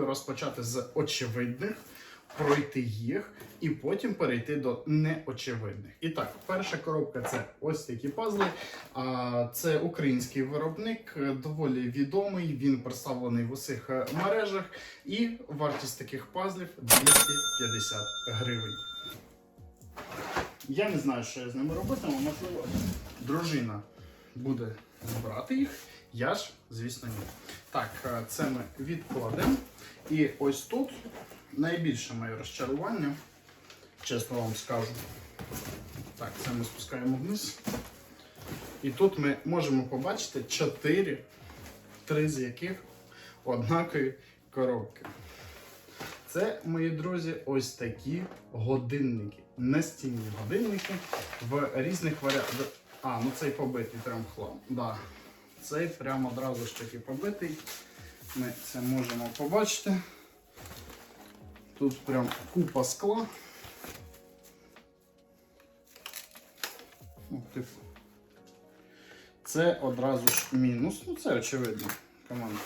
Розпочати з очевидних, пройти їх і потім перейти до неочевидних. І так, перша коробка це ось такі пазли. Це український виробник, доволі відомий. Він представлений в усіх мережах. І вартість таких пазлів 250 гривень. Я не знаю, що я з ними робитиму. Можливо, дружина буде збирати їх. Я ж, звісно, ні. Так, е, це ми відкладемо. І ось тут найбільше моє розчарування, чесно вам скажу. Так, це ми спускаємо вниз. І тут ми можемо побачити 4, три з яких однакові коробки. Це, мої друзі, ось такі годинники. Настінні годинники в різних варіантах. А, ну цей побитий прям хлам. Да. Цей прямо одразу ж таки побитий. Ми це можемо побачити. Тут прям купа скла. Ну, типу. Це одразу ж мінус. Ну це очевидно. Команда.